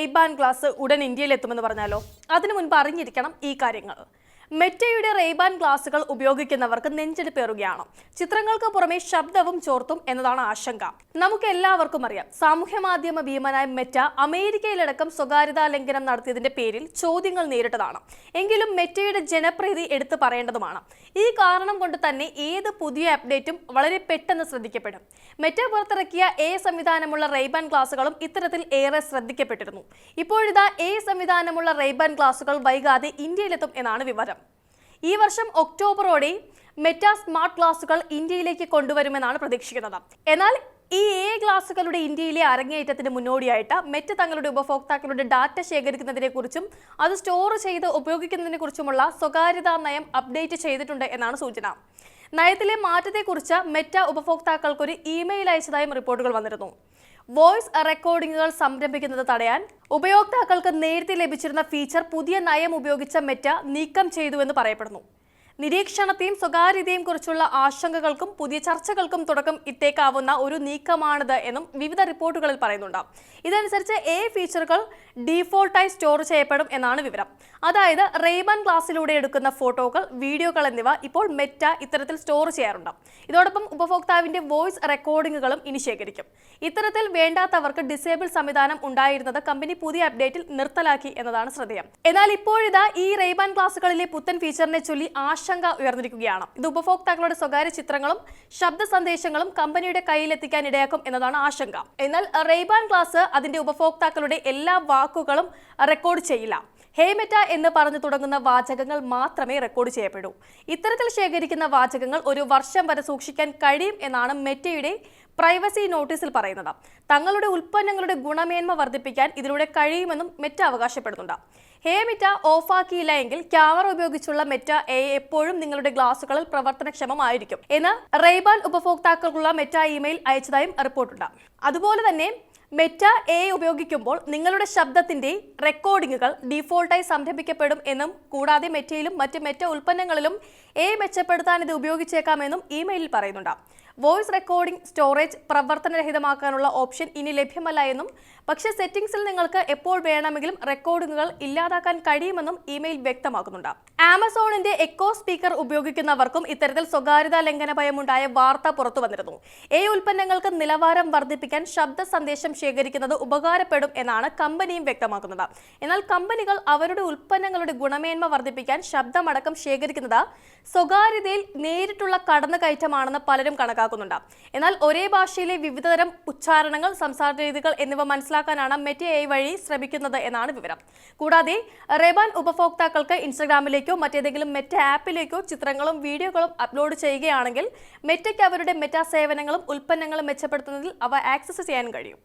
Ray Ban glass ഉടൻ ഇന്ത്യയിൽ എത്തുമെന്ന് പറഞ്ഞാലോ? അതിനു മുൻപ് അറിഞ്ഞിരിക്കണം ഈ കാര്യങ്ങൾ. മെറ്റയുടെ റെയ്ബാൻ ഗ്ലാസുകൾ ഉപയോഗിക്കുന്നവർക്ക് നെഞ്ചെടുപ്പേറുകയാണ് ചിത്രങ്ങൾക്ക് പുറമെ ശബ്ദവും ചോർത്തും എന്നതാണ് ആശങ്ക. നമുക്ക് എല്ലാവർക്കും അറിയാം സാമൂഹ്യ മാധ്യമ ഭീമനായ മെറ്റ അമേരിക്കയിലടക്കം സ്വകാര്യതാ ലംഘനം നടത്തിയതിന്റെ പേരിൽ ചോദ്യങ്ങൾ നേരിട്ടതാണ്. എങ്കിലും മെറ്റയുടെ ജനപ്രീതി എടുത്തു പറയേണ്ടതുമാണ്. ഈ കാരണം കൊണ്ട് തന്നെ ഏത് പുതിയ അപ്ഡേറ്റും വളരെ പെട്ടെന്ന് ശ്രദ്ധിക്കപ്പെടും. മെറ്റ പുറത്തിറക്കിയ എ സംവിധാനമുള്ള റെയ്ബാൻ ഗ്ലാസുകളും ഇത്തരത്തിൽ ഏറെ ശ്രദ്ധിക്കപ്പെട്ടിരുന്നു. ഇപ്പോഴിതാ എ സംവിധാനമുള്ള റെയ്ബാൻ ഗ്ലാസുകൾ വൈകാതെ ഇന്ത്യയിലെത്തും എന്നാണ് വിവരം. ഈ വർഷം ഒക്ടോബറോടെ മെറ്റാ സ്മാർട്ട് ക്ലാസുകൾ ഇന്ത്യയിലേക്ക് കൊണ്ടുവരുമെന്നാണ് പ്രതീക്ഷിക്കുന്നത്. എന്നാൽ ഈ എ ഗ്ലാസുകളുടെ ഇന്ത്യയിലെ അരങ്ങേറ്റത്തിന് മുന്നോടിയായിട്ട് മെറ്റ് തങ്ങളുടെ ഉപഭോക്താക്കളുടെ ഡാറ്റ ശേഖരിക്കുന്നതിനെക്കുറിച്ചും അത് സ്റ്റോർ ചെയ്ത് ഉപയോഗിക്കുന്നതിനെക്കുറിച്ചുമുള്ള സ്വകാര്യതാ നയം അപ്ഡേറ്റ് ചെയ്തിട്ടുണ്ട് എന്നാണ് സൂചന. നയത്തിലെ മാറ്റത്തെക്കുറിച്ച് മെറ്റ ഉപഭോക്താക്കൾക്കൊരു ഇമെയിൽ അയച്ചതായും റിപ്പോർട്ടുകൾ വന്നിരുന്നു. വോയിസ് റെക്കോർഡിംഗുകൾ സംരംഭിക്കുന്നത് തടയാൻ ഉപയോക്താക്കൾക്ക് നേരത്തെ ലഭിച്ചിരുന്ന ഫീച്ചർ പുതിയ നയം ഉപയോഗിച്ച മെറ്റ നീക്കം ചെയ്തുവെന്ന് പറയപ്പെടുന്നു. നിരീക്ഷണത്തെയും സ്വകാര്യതയും കുറിച്ചുള്ള ആശങ്കകൾക്കും പുതിയ ചർച്ചകൾക്കും തുടക്കം ഇട്ടേക്കാവുന്ന ഒരു നീക്കമാണിത് എന്നും വിവിധ റിപ്പോർട്ടുകളിൽ പറയുന്നുണ്ട് ഇതനുസരിച്ച് എ ഫീച്ചറുകൾ ഡീഫോൾട്ടായി സ്റ്റോർ ചെയ്യപ്പെടും എന്നാണ് വിവരം. അതായത് റെയ്ബൻ ക്ലാസ്സിലൂടെ എടുക്കുന്ന ഫോട്ടോകൾ വീഡിയോകൾ എന്നിവ ഇപ്പോൾ മെറ്റ ഇത്തരത്തിൽ സ്റ്റോർ ചെയ്യാറുണ്ട് ഇതോടൊപ്പം ഉപഭോക്താവിന്റെ വോയിസ് റെക്കോർഡിങ്ങുകളും ഇനി ശേഖരിക്കും. ഇത്തരത്തിൽ വേണ്ടാത്തവർക്ക് ഡിസേബിൾ സംവിധാനം ഉണ്ടായിരുന്നത് കമ്പനി പുതിയ അപ്ഡേറ്റിൽ നിർത്തലാക്കി എന്നതാണ് ശ്രദ്ധേയം. എന്നാൽ ഇപ്പോഴിതാ ഈ റേബാൻ ക്ലാസുകളിലെ പുത്തൻ ഫീച്ചറിനെ ചൊല്ലി ആശങ്ക ഉയർന്നിരിക്കുകയാണ്. ഇത് ഉപഭോക്താക്കളുടെ സ്വകാര്യ ചിത്രങ്ങളും ശബ്ദ സന്ദേശങ്ങളും കമ്പനിയുടെ കയ്യിലെത്തിക്കാൻ ഇടയാക്കും എന്നതാണ് ആശങ്ക. എന്നാൽ റെയ്ബാൻ ഗ്ലാസ് അതിന്റെ ഉപഭോക്താക്കളുടെ എല്ലാ വാക്കുകളും റെക്കോർഡ് ചെയ്യില്ല. ഹേമെറ്റ എന്ന് പറഞ്ഞു തുടങ്ങുന്ന വാചകങ്ങൾ മാത്രമേ റെക്കോർഡ് ചെയ്യപ്പെടൂ. ഇത്തരത്തിൽ ശേഖരിക്കുന്ന വാചകങ്ങൾ ഒരു വർഷം വരെ സൂക്ഷിക്കാൻ കഴിയും എന്നാണ് മെറ്റയുടെ പ്രൈവസി നോട്ടീസിൽ പറയുന്നത്. തങ്ങളുടെ ഉൽപ്പന്നങ്ങളുടെ ഗുണമേന്മ വർദ്ധിപ്പിക്കാൻ ഇതിലൂടെ കഴിയുമെന്നും മെറ്റ അവകാശപ്പെടുന്നുണ്ട്. ഹേ മെറ്റ ഓഫാക്കിയില്ല എങ്കിൽ ക്യാമറ ഉപയോഗിച്ചുള്ള മെറ്റ എ എപ്പോഴും നിങ്ങളുടെ ഗ്ലാസുകളിൽ പ്രവർത്തനക്ഷമമായിരിക്കും എന്ന് റെയ്ബാൻ ഉപഭോക്താക്കൾക്കുള്ള മെറ്റ ഇമെയിൽ അയച്ചതായും റിപ്പോർട്ടുണ്ട്. അതുപോലെ തന്നെ മെറ്റ എ ഉപയോഗിക്കുമ്പോൾ നിങ്ങളുടെ ശബ്ദത്തിന്റെ റെക്കോർഡിങ്ങുകൾ ഡിഫോൾട്ടായി സംരംഭിക്കപ്പെടും എന്നും കൂടാതെ മെറ്റയിലും മറ്റ് മെറ്റ ഉൽപ്പന്നങ്ങളിലും എ മെച്ചപ്പെടുത്താൻ ഇത് ഉപയോഗിച്ചേക്കാമെന്നും ഇമെയിലിൽ പറയുന്നുണ്ട്. വോയിസ് റെക്കോർഡിംഗ് സ്റ്റോറേജ് പ്രവർത്തനരഹിതമാക്കാനുള്ള ഓപ്ഷൻ ഇനി ലഭ്യമല്ല എന്നും പക്ഷേ സെറ്റിംഗ്സിൽ നിങ്ങൾക്ക് എപ്പോൾ വേണമെങ്കിലും റെക്കോർഡിംഗുകൾ ഇല്ലാതാക്കാൻ കഴിയുമെന്നും ഇമെയിൽ വ്യക്തമാക്കുന്നുണ്ട്. ആമസോണിന്റെ എക്കോ സ്പീക്കർ ഉപയോഗിക്കുന്നവർക്കും ഇത്തരത്തിൽ സ്വകാര്യതാ ലംഘന ഭയമുണ്ടായ വാർത്ത പുറത്തു വന്നിരുന്നു എ ഉൽപ്പന്നങ്ങൾക്ക് നിലവാരം വർദ്ധിപ്പിക്കാൻ ശബ്ദ സന്ദേശം ശേഖരിക്കുന്നത് ഉപകാരപ്പെടും എന്നാണ് കമ്പനിയും വ്യക്തമാക്കുന്നത്. എന്നാൽ കമ്പനികൾ അവരുടെ ഉൽപ്പന്നങ്ങളുടെ ഗുണമേന്മ വർദ്ധിപ്പിക്കാൻ ശബ്ദമടക്കം ശേഖരിക്കുന്നത് സ്വകാര്യതയിൽ നേരിട്ടുള്ള കടന്നുകയറ്റമാണെന്ന് പലരും കണക്കാക്കുന്നുണ്ട് എന്നാൽ ഒരേ ഭാഷയിലെ വിവിധതരം ഉച്ചാരണങ്ങൾ സംസാര രീതികൾ എന്നിവ മനസ്സിലാക്കാനാണ് മെറ്റ എ വഴി ശ്രമിക്കുന്നത് എന്നാണ് വിവരം. കൂടാതെ റെബാൻ ഉപഭോക്താക്കൾക്ക് ഇൻസ്റ്റഗ്രാമിലേക്കോ മറ്റേതെങ്കിലും മെറ്റ ആപ്പിലേക്കോ ചിത്രങ്ങളും വീഡിയോകളും അപ്ലോഡ് ചെയ്യുകയാണെങ്കിൽ മെറ്റയ്ക്ക് അവരുടെ മെറ്റ സേവനങ്ങളും ഉൽപ്പന്നങ്ങളും മെച്ചപ്പെടുത്തുന്നതിൽ അവ ആക്സസ് ചെയ്യാൻ കഴിയും.